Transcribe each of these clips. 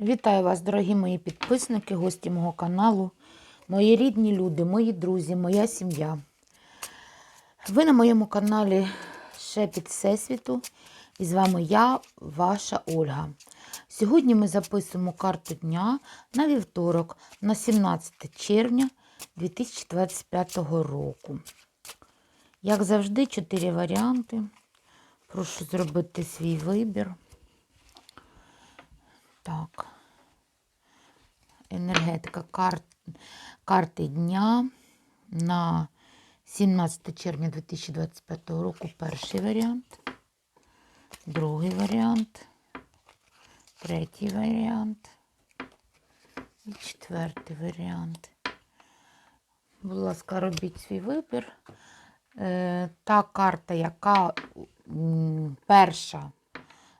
Вітаю вас, дорогі мої підписники, гості мого каналу, мої рідні люди, мої друзі, моя сім'я. Ви на моєму каналі Шепіт Всесвіту. І з вами я, ваша Ольга. Сьогодні ми записуємо карту дня на вівторок, на 17 червня 2025 року. Як завжди, чотири варіанти. Прошу зробити свій вибір. Так. Енергетика кар... карти дня на 17 червня 2025 року. Перший варіант, другий варіант, третій варіант і четвертий варіант. Будь ласка, робіть свій вибір. Е, Та карта, яка перша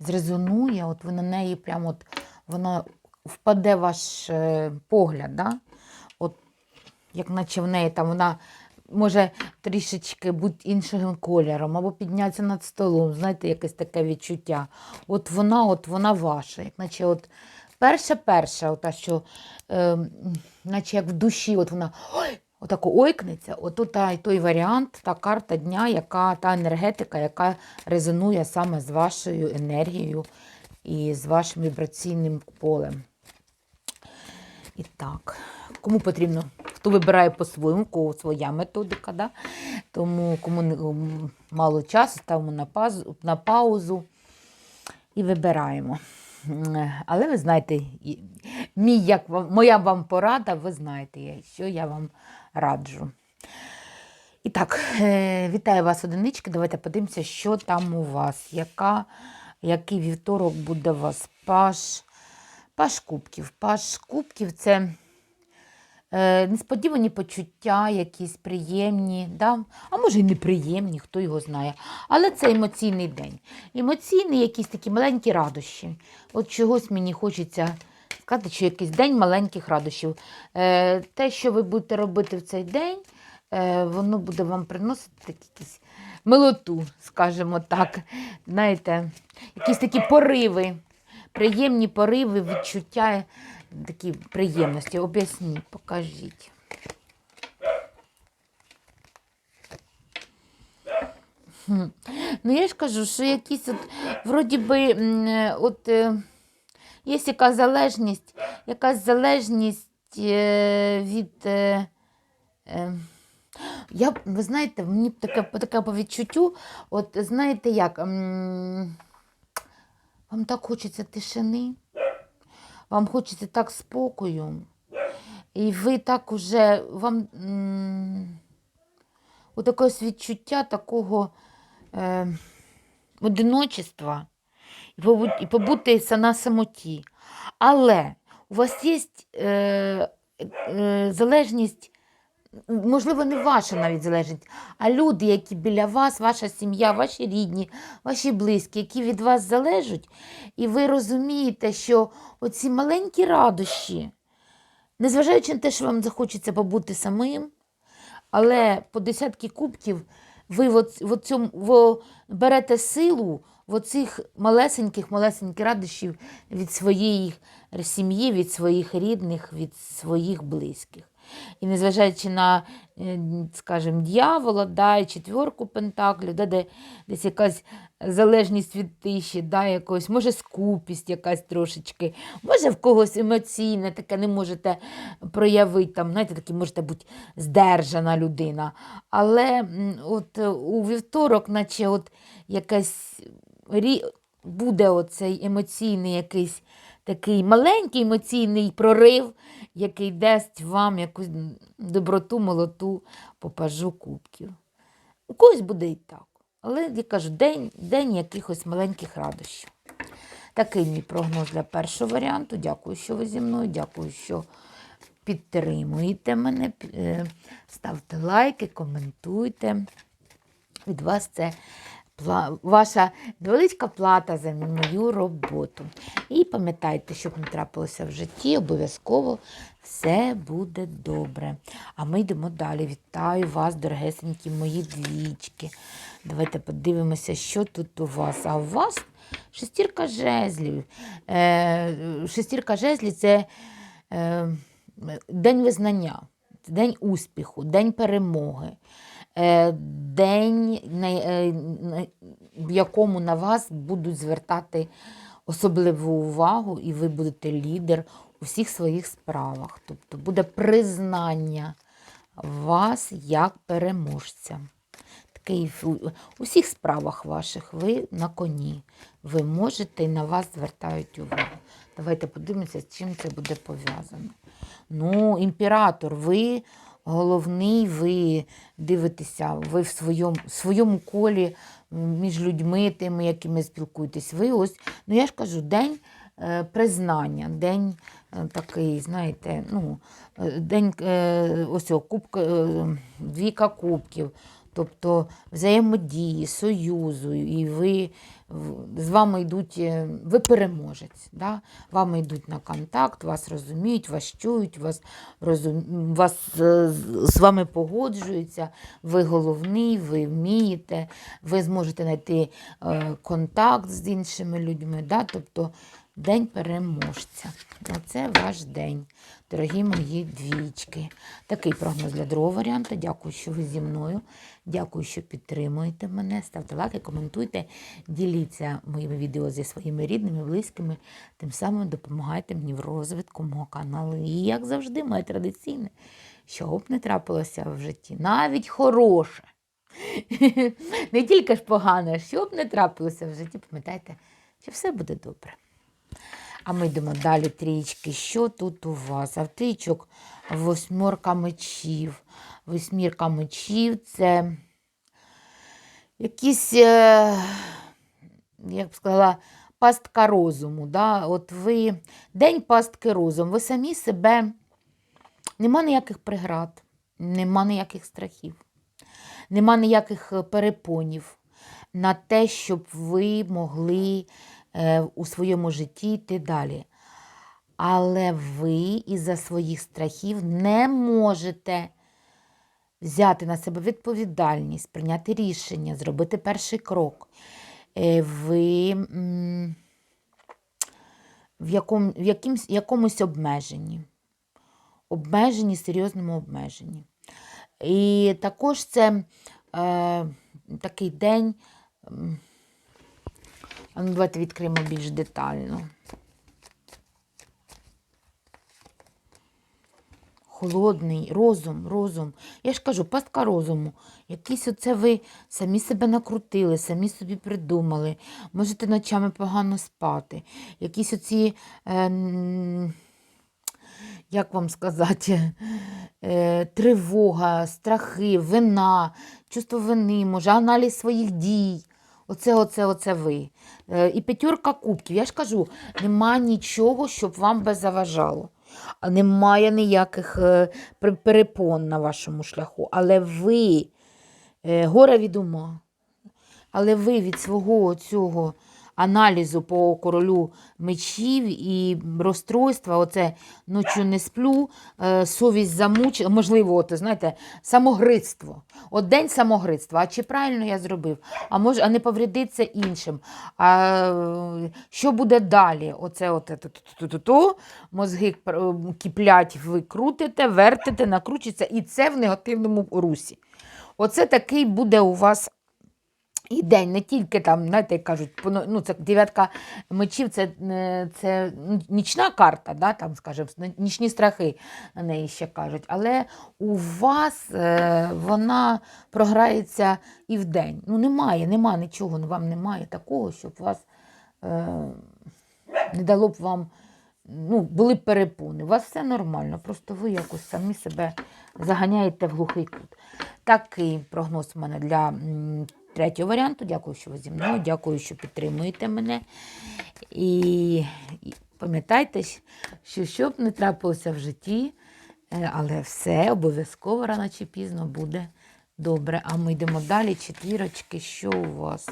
зрезонує, от ви на неї прямо от вона впаде ваш е, погляд, да? от, як наче в неї там вона може трішечки бути іншим кольором, або піднятися над столом, знаєте, якесь таке відчуття. От вона, от вона ваша, як наче от перша-перша, ота, що, е, наче як в душі, от вона. Ой! Отако ойкнеться, от та, той варіант, та карта дня, яка та енергетика, яка резонує саме з вашою енергією і з вашим вібраційним полем. І так, кому потрібно, хто вибирає по-своєму, кого своя методика, да? тому кому мало часу, ставимо на, пазу, на паузу і вибираємо. Але ви знаєте, мій, як вам, моя вам порада, ви знаєте, що я вам раджу. І так, е, вітаю вас, одинички. Давайте подивимося, що там у вас. Яка, який вівторок буде у вас паш, паш кубків. Паш кубків це е, несподівані почуття, якісь приємні, да? а може й неприємні, хто його знає. Але це емоційний день. Емоційний, якісь такі маленькі радощі. От чогось мені хочеться сказати, що якийсь день маленьких радощів. Е, те, що ви будете робити в цей день, е, воно буде вам приносити якісь милоту, скажімо так. Знаєте, якісь такі пориви, приємні пориви, відчуття, такі приємності. Об'ясніть, покажіть. Ну, я ж кажу, що якісь от, вроді би, е, от, е, є яка залежність, якась залежність е, від. Я, ви знаєте, мені таке, таке по відчуттю, от знаєте як, вам так хочеться тишини, вам хочеться так спокою, і ви так уже, вам якогось відчуття такого е, одиночества і побути, і побути на самоті. Але у вас є е, е, залежність, можливо, не ваша навіть залежність, а люди, які біля вас, ваша сім'я, ваші рідні, ваші близькі, які від вас залежать, і ви розумієте, що оці маленькі радощі, незважаючи на те, що вам захочеться побути самим, але по десятки кубків ви в, в оцьому, в, берете силу в оцих малесеньких, малесеньких радощів від своєї сім'ї, від своїх рідних, від своїх близьких. І незважаючи на, е, скажімо, дьявола, да, і четверку пентаклів, да, де десь якась залежність від тиші, да, якось, може скупість якась трошечки, може в когось емоційне, таке не можете проявити, там, знаєте, такі можете бути здержана людина. Але от е, у вівторок, наче от якась буде оцей емоційний якийсь такий маленький емоційний прорив, який дасть вам якусь доброту, молоту по пажу кубків. У когось буде і так. Але я кажу, день, день якихось маленьких радощів. Такий мій прогноз для першого варіанту. Дякую, що ви зі мною. Дякую, що підтримуєте мене. Е, Ставте лайки, коментуйте. Від вас це ваша невеличка плата за мою роботу. І пам'ятайте, щоб не трапилося в житті, обов'язково все буде добре. А ми йдемо далі. Вітаю вас, дорогесенькі мої двічки. Давайте подивимося, що тут у вас. А у вас шестірка жезлів. Е, шестірка жезлів це е, день визнання, день успіху, день перемоги. Е, День, е, в якому на вас будуть звертати особливу увагу, і ви будете лідер у всіх своїх справах. Тобто буде признання вас як переможця. Такий у усіх справах ваших ви на коні. Ви можете і на вас звертають увагу. Давайте подивимося, з чим це буде пов'язано. Ну, імператор, ви головний, ви дивитеся, ви в своєму, своєму колі між людьми, тими, якими спілкуєтесь. Ви ось, ну я ж кажу, день е, признання, день е, такий, знаєте, ну, е, день ось кубка, двійка кубків. Тобто взаємодії, союзу, і ви з вами йдуть, е, ви переможець. Да? Вами йдуть на контакт, вас розуміють, вас чують, вас, розум... вас е, з вами погоджуються, ви головний, ви вмієте, ви зможете знайти е, контакт з іншими людьми. Да? Тобто день переможця. Оце ваш день, дорогі мої двічки. Такий прогноз для другого варіанту. Дякую, що ви зі мною. Дякую, що підтримуєте мене. Ставте лайки, коментуйте, діліться моїми відео зі своїми рідними, близькими. Тим самим допомагайте мені в розвитку мого каналу. І, як завжди, моє традиційне, що б не трапилося в житті, навіть хороше. Не тільки ж погане, що б не трапилося в житті, пам'ятайте, що все буде добре. А ми йдемо далі трічки. Що тут у вас? А в трічок восьмерка мечів. Восьмірка мечів це якісь, е, як б сказала, пастка розуму. Да? От ви день пастки розуму. Ви самі себе нема ніяких преград, нема ніяких страхів, нема ніяких е, перепонів на те, щоб ви могли у своєму житті йти далі. Але ви із-за своїх страхів не можете взяти на себе відповідальність, прийняти рішення, зробити перший крок. Е, Ви в, якому, в якимсь, якомусь обмеженні. Обмежені, серйозному обмеженні. І також це е, такий день. А ну, давайте відкриємо більш детально. Холодний розум, розум. Я ж кажу, пастка розуму. Якісь оце ви самі себе накрутили, самі собі придумали. Можете ночами погано спати. Якісь оці, е, як вам сказати, е, тривога, страхи, вина, чувство вини, може, аналіз своїх дій. Оце, оце, оце ви. Е, І п'ятерка кубків. Я ж кажу, нема нічого, щоб вам би заважало. Немає ніяких е, перепон на вашому шляху. Але ви е, горе від ума. Але ви від свого цього аналізу по королю мечів і розстройства, оце ночі не сплю, е, совість замучила, можливо, от, знаєте, самогрицтво. От день самогрицтва. А чи правильно я зробив? А може, а не повредиться іншим? А е, що буде далі? Оце от, ту-ту-ту-ту-ту, мозги е, киплять, ви крутите, вертите, накручується, і це в негативному русі. Оце такий буде у вас і день, не тільки там, знаєте, як кажуть, ну, це дев'ятка мечів, це, е, це нічна карта, да, там, скажімо, нічні страхи на неї ще кажуть. Але у вас е, вона програється і вдень. Ну, немає, нема нічого, ну, вам немає такого, щоб вас е, не дало б вам, ну, були б перепони. У вас все нормально, просто ви якось самі себе заганяєте в глухий кут. Такий прогноз у мене для третього варіанту. Дякую, що ви зі мною. Дякую, що підтримуєте мене. І, пам'ятайте, що що б не трапилося в житті, е, але все обов'язково рано чи пізно буде Добре, а ми йдемо далі. Четвірочки, що у вас?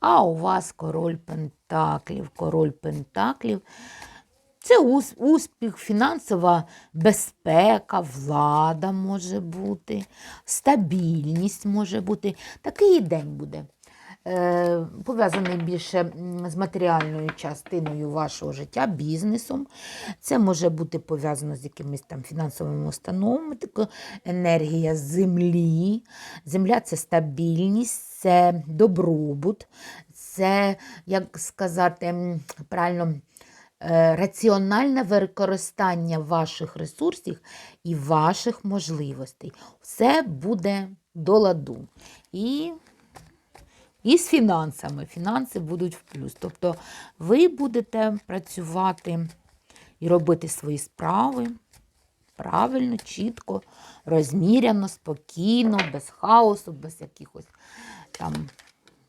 А у вас король Пентаклів. Король Пентаклів. Це успіх, фінансова безпека, влада може бути, стабільність може бути. Такий день буде. Е, пов'язаний більше з матеріальною частиною вашого життя, бізнесом. Це може бути пов'язано з якимись там фінансовими установами, така енергія землі. Земля це стабільність, це добробут, це, як сказати правильно, раціональне використання ваших ресурсів і ваших можливостей. Все буде до ладу. І і з фінансами. Фінанси будуть в плюс. Тобто ви будете працювати і робити свої справи правильно, чітко, розміряно, спокійно, без хаосу, без якихось там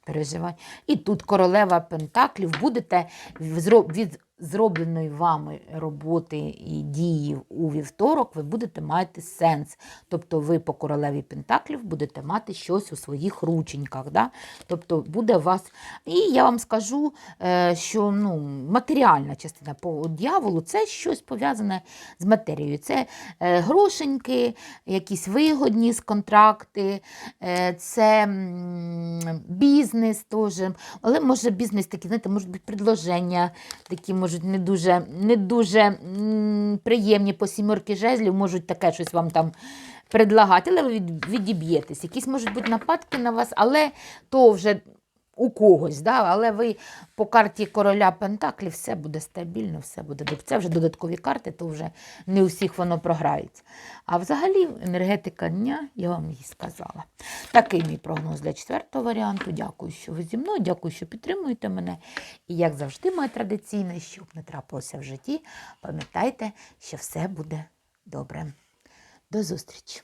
переживань. І тут королева Пентаклів будете від зробленої вами роботи і дії у вівторок, ви будете мати сенс. Тобто ви по королеві Пентаклів будете мати щось у своїх рученьках. Да? Тобто буде вас. І я вам скажу, е, що ну, матеріальна частина по дьяволу це щось пов'язане з матерією. Це е, грошеньки, якісь вигодні з контракти, е, це бізнес теж. Але може бізнес такий, знаєте, можуть бути предложення, такі можуть не дуже, не дуже приємні по сімерки жезлів, можуть таке щось вам там предлагати, але ви від- відіб'єтесь. Якісь можуть бути нападки на вас, але то вже у когось, да? але ви по карті короля Пентаклів все буде стабільно, все буде. Це вже додаткові карти, то вже не у всіх воно програється. А взагалі енергетика дня, я вам її сказала. Такий мій прогноз для четвертого варіанту. Дякую, що ви зі мною, дякую, що підтримуєте мене. І як завжди, моє традиційне, щоб не трапилося в житті, пам'ятайте, що все буде добре. До зустрічі!